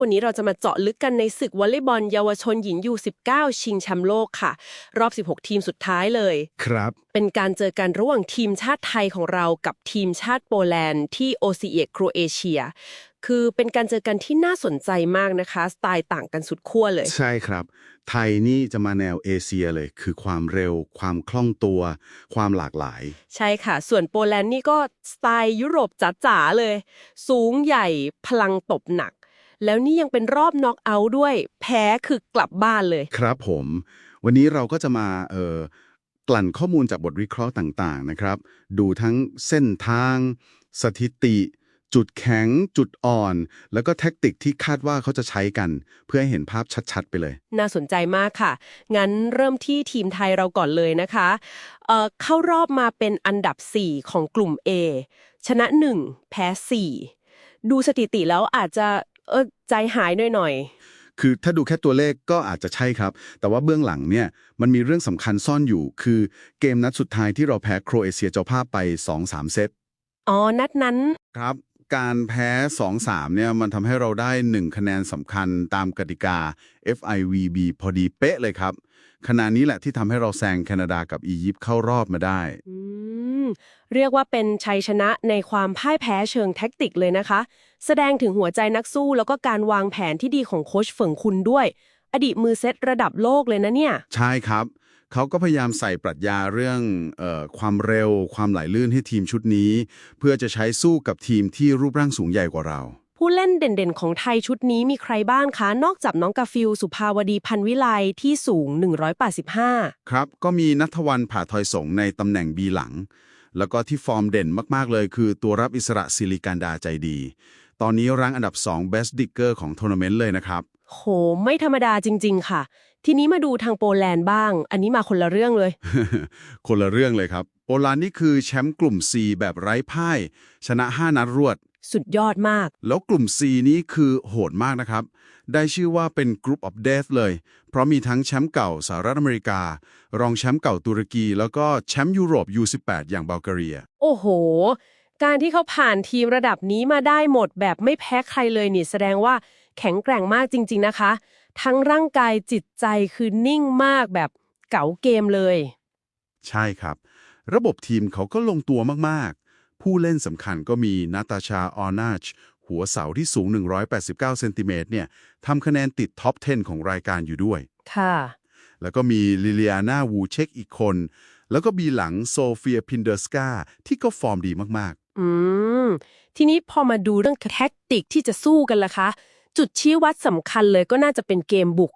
วันนี้เราจะมาเจาะลึกกันในศึกวอลเลย์บอลเยาวชนหญิงยู19 ชิงแชมป์โลกค่ะ รอบ 16 ทีมสุดท้ายเลย ครับ เป็นการเจอกันระหว่างทีมชาติไทยของเรากับทีมชาติโปแลนด์ที่โอซีเอโครเอเชีย คือเป็นการเจอกันที่น่าสนใจมากนะคะ สไตล์ต่างกันสุดขั้วเลย ใช่ครับ ไทยนี่จะมาแนวเอเชียเลย คือความเร็ว ความคล่องตัว ความหลากหลาย ใช่ค่ะ ส่วนโปแลนด์นี่ก็สไตล์ยุโรปจ๋าๆเลย สูงใหญ่พลังตบหนัก แล้วนี่ยังเป็นรอบน็อกเอาท์ด้วย แพ้คือกลับบ้านเลย ครับผม วันนี้เราก็จะมาเอ่อกลั่นข้อมูลจากบทวิเคราะห์ต่างๆนะครับ ดูทั้งเส้นทาง สถิติ จุดแข็ง จุดอ่อน แล้วก็แท็กติกที่คาดว่าเขาจะใช้กัน เพื่อให้เห็นภาพชัดๆ ไปเลย น่าสนใจมากค่ะ งั้นเริ่มที่ทีมไทยเราก่อนเลยนะคะเอ่อเข้ารอบมาเป็นอันดับ 4 ของกลุ่ม A ชนะ 1 แพ้ 4 ดูสถิติแล้วอาจจะ เออใจหายหน่อยคือถ้าดูแค่ตัวเลขก็อาจจะใช่ครับ แต่ว่าเบื้องหลังเนี่ยมันมีเรื่องสำคัญซ่อนอยู่ คือเกมนัดสุดท้ายที่เราแพ้โครเอเชียเจ้าภาพไป 2-3 เซตๆอ๋อ นัดนั้นครับ การแพ้ 2-3 เนี่ยมันทำให้เราได้ 1 คะแนนสำคัญตามกติกา FIVB พอดีเป๊ะเลยครับขณะนี้แหละที่ทำให้เราแซงแคนาดากับอียิปต์เข้ารอบมาได้อืม เรียกว่าเป็นชัยชนะในความพ่ายแพ้เชิงแท็กติกเลยนะคะ แสดงถึงหัวใจนักสู้แล้วก็การวางแผนที่ดีของโค้ชเฟิงคุณด้วย อดีตมือเซตระดับโลกเลยนะเนี่ย ใช่ครับ เขาก็พยายามใส่ปรัชญาเรื่องเออความเร็ว ความไหลลื่นให้ทีมชุดนี้ เพื่อจะใช้สู้กับทีมที่รูปร่างสูงใหญ่กว่าเราผู้เล่นเด่นๆ ของไทยชุดนี้มีใครบ้างคะ นอกจากน้องกาฟิล สุภาวดีพันวิไลที่สูง 185 ครับ ก็มีนัทวันผ่าทอยสงในตำแหน่งบีหลัง แล้วก็ที่ฟอร์มเด่นมากๆเลย คือตัวรับอิสระซิลิการดาใจดี ตอนนี้รั้งอันดับ 2 Best Digger ของทัวร์นาเมนต์เลยนะครับ โห ไม่ธรรมดาจริง ๆ ค่ะ ทีนี้มาดูทางโปแลนด์บ้าง อันนี้มาคนละเรื่องเลย คนละเรื่องเลยครับ โปแลนด์นี่คือแชมป์กลุ่ม C แบบไร้พ่าย ชนะ 5 นัดรวด สุดยอดมาก แล้วกลุ่ม C นี้คือโหดมากนะครับ ได้ชื่อว่าเป็น Group of Death เลย เพราะมีทั้งแชมป์เก่าสหรัฐอเมริกา รองแชมป์เก่าตุรกี แล้วก็แชมป์ยุโรป U18 อย่างบัลแกเรีย โอ้โห การที่เขาผ่านทีมระดับนี้มาได้หมดแบบไม่แพ้ใครเลยนี่แสดงว่าแข็งแกร่งมากจริง ๆนะคะ ทั้งร่างกายจิตใจคือนิ่งมากแบบเก๋าเกมเลย ใช่ครับ ระบบทีมเขาก็ลงตัวมากๆ ผู้เล่นสำคัญก็มีนาตาชา ออนาช หัวเสาที่สูง 189 เซนติเมตรเนี่ยทำคะแนนติดท็อป 10 ของรายการอยู่ด้วย ค่ะ แล้วก็มีลิเลียนาวูเช็กอีกคน แล้วก็บีหลังโซเฟียพินเดอร์สกาที่ก็ฟอร์มดีมากอืม ทีนี้พอมาดูเรื่องแท็กติกที่จะสู้กันล่ะคะ จุดชี้วัดสำคัญเลยก็น่าจะเป็นเกมบุก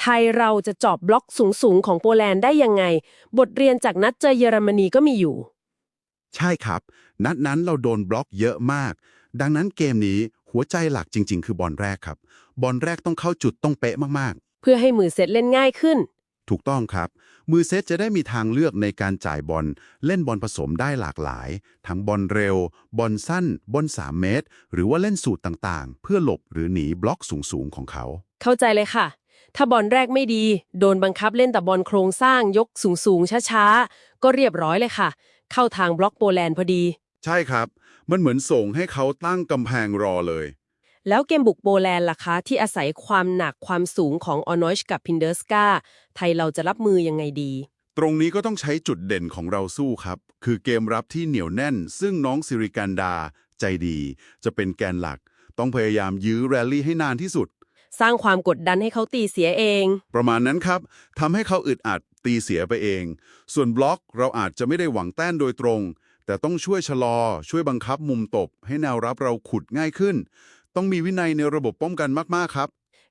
ไทยเราจะจอบบล็อกสูงๆ ของโปแลนด์ได้ยังไง บทเรียนจากนัดเจอเยอรมนีก็มีอยู่ๆใช่ครับ นัดนั้นเราโดนบล็อกเยอะมาก ดังนั้นเกมนี้หัวใจหลักจริง ๆ คือบอลแรกครับ บอลแรกต้องเข้าจุดต้องเป๊ะมากๆ เพื่อให้มือเซตเล่นง่ายขึ้น ถูกต้องครับ มือเซตจะได้มีทางเลือกในการจ่ายบอลเล่นบอลผสมได้หลากหลาย ทั้งบอลเร็ว บอลสั้น บอล3เมตร หรือว่าเล่นสูตรต่างๆ เพื่อหลบหรือหนีบล็อกสูงๆของเขา เข้าใจเลยค่ะ ถ้าบอลแรกไม่ดี โดนบังคับเล่นแต่บอลโครงสร้างยกสูงๆช้าๆก็เรียบร้อยเลยค่ะ เข้าทางบล็อกโปแลนด์พอดี ใช่ครับ มันเหมือนส่งให้เขาตั้งกำแพงรอเลย แล้วเกมบุกโปแลนด์ล่ะคะที่อาศัยความหนักความสูงของออนอยชกับพินเดอร์สกาไทยเราจะรับมือยังไงดี ตรงนี้ก็ต้องใช้จุดเด่นของเราสู้ครับ คือเกมรับที่เหนียวแน่น ซึ่งน้องสิริกันดา ใจดี จะเป็นแกนหลัก ต้องพยายามยื้อแรลลี่ให้นานที่สุด สร้างความกดดันให้เขาตีเสียเอง ประมาณนั้นครับทำให้เขาอึดอัดตีเสียไปเอง ส่วนบล็อกเราอาจจะไม่ได้หวังแต้นโดยตรง แต่ต้องช่วยชะลอ ช่วยบังคับมุมตบ ให้แนวรับเราขุดง่ายขึ้น ต้องมีวินัยในระบบป้องกันมากๆครับ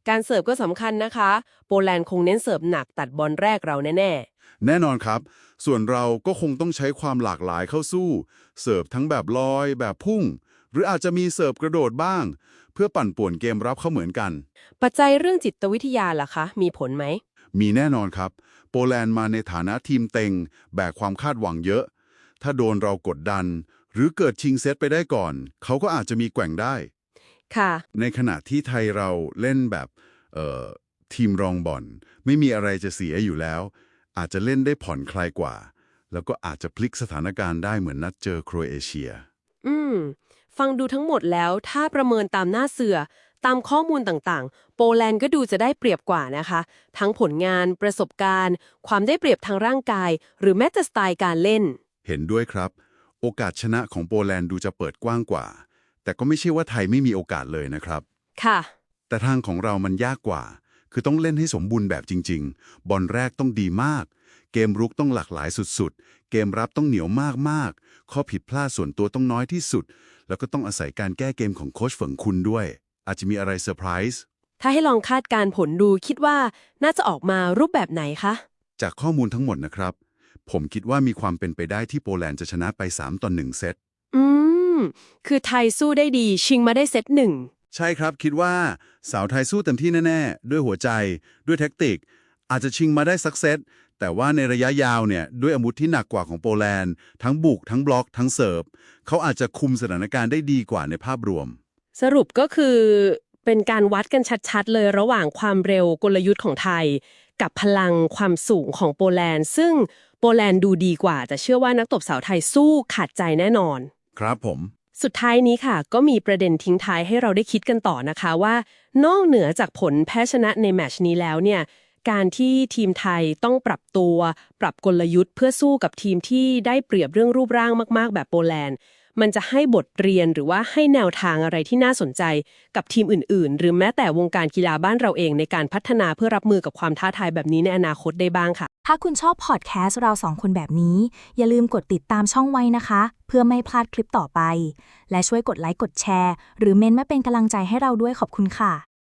การเสิร์ฟก็สำคัญนะคะ โปแลนด์คงเน้นเสิร์ฟหนักตัดบอลแรกเราแน่แน่นอนครับ ส่วนเราก็คงต้องใช้ความหลากหลายเข้าสู้ เสิร์ฟทั้งแบบลอย แบบพุ่ง หรืออาจจะมีเสิร์ฟกระโดดบ้าง เพื่อปั่นป่วนเกมรับเขาเหมือนกันๆปัจจัยเรื่องจิตวิทยาล่ะคะ มีผลไหมมีแน่นอนครับ โปแลนด์มาในฐานะทีมเต็ง แบกความคาดหวังเยอะ ถ้าโดนเรากดดัน หรือเกิดชิงเซตไปได้ก่อน เขาก็อาจจะมีแกว่งได้ ค่ะ ในขณะที่ไทยเราเล่นแบบเอ่อทีมรองบอลไม่มีอะไรจะเสียอยู่แล้ว อาจจะเล่นได้ผ่อนคลายกว่า แล้วก็อาจจะพลิกสถานการณ์ได้เหมือนนัดเจอโครเอเชีย อืม ฟังดูทั้งหมดแล้วถ้าประเมินตามหน้าเสือ ตามข้อมูลต่างๆ โปแลนด์ก็ดูจะได้เปรียบกว่านะคะ ทั้งผลงานประสบการณ์ ความได้เปรียบทางร่างกาย หรือแม้แต่สไตล์การเล่น เห็นด้วยครับ โอกาสชนะของโปแลนด์ดูจะเปิดกว้างกว่า แต่ก็ไม่ใช่ว่าไทยไม่มีโอกาสเลยนะครับ ค่ะ แต่ทางของเรามันยากกว่า คือต้องเล่นให้สมบูรณ์แบบจริง ๆ บอลแรกต้องดีมาก เกมรุกต้องหลากหลายสุดๆ เกมรับต้องเหนียวมากๆ ข้อผิดพลาดส่วนตัวต้องน้อยที่สุด แล้วก็ต้องอาศัยการแก้เกมของโค้ชเฟิงคุณด้วย อาจจะมีอะไรเซอร์ไพรส์ถ้าให้ลองคาดการณ์ผลดูคิดว่าน่าจะออกมารูปแบบไหนคะ จากข้อมูลทั้งหมดนะครับ ผมคิดว่ามีความเป็นไปได้ที่โปแลนด์จะชนะไป 3 ต่อ 1 เซต อืม คือไทยสู้ได้ดี ชิงมาได้เซตหนึ่ง ใช่ครับคิดว่าสาวไทยสู้เต็มที่แน่ ๆ ด้วยหัวใจ ด้วยแท็กติก อาจจะชิงมาได้สักเซต แต่ว่าในระยะยาวเนี่ย ด้วยอาวุธที่หนักกว่าของโปแลนด์ ทั้งบุก ทั้งบล็อก ทั้งเสิร์ฟเขาอาจจะคุมสถานการณ์ได้ดีกว่าในภาพรวม สรุปก็คือเป็นการวัดกันชัดๆ เลยระหว่างความเร็วกลยุทธ์ของไทย กับพลังความสูงของโปแลนด์ ซึ่ง โปแลนด์ดูดีกว่า แต่เชื่อว่านักตบสาวไทยสู้ขาดใจแน่นอน ครับผม สุดท้ายนี้ค่ะ ก็มีประเด็นทิ้งท้ายให้เราได้คิดกันต่อนะคะว่า นอกเหนือจากผลแพ้ชนะในแมตชนี้แล้วเนี่ยการที่ทีมไทยต้องปรับตัว ปรับกลยุทธ์เพื่อสู้กับทีมที่ได้เปรียบเรื่องรูปร่างมาก ๆ แบบโปแลนด์ มันจะให้บทเรียนหรือว่าให้แนวทางอะไรที่น่าสนใจกับทีมอื่น ๆ หรือแม้แต่วงการกีฬาบ้านเราเองในการพัฒนาเพื่อรับมือกับความท้าทายแบบนี้ในอนาคตได้บ้างค่ะ ถ้าคุณชอบพอดแคสต์เราสองคนแบบนี้ อย่าลืมกดติดตามช่องไว้นะคะ เพื่อไม่พลาดคลิปต่อไป และช่วยกดไลค์กดแชร์ หรือเมนมาเป็นกำลังใจให้เราด้วยขอบคุณค่ะ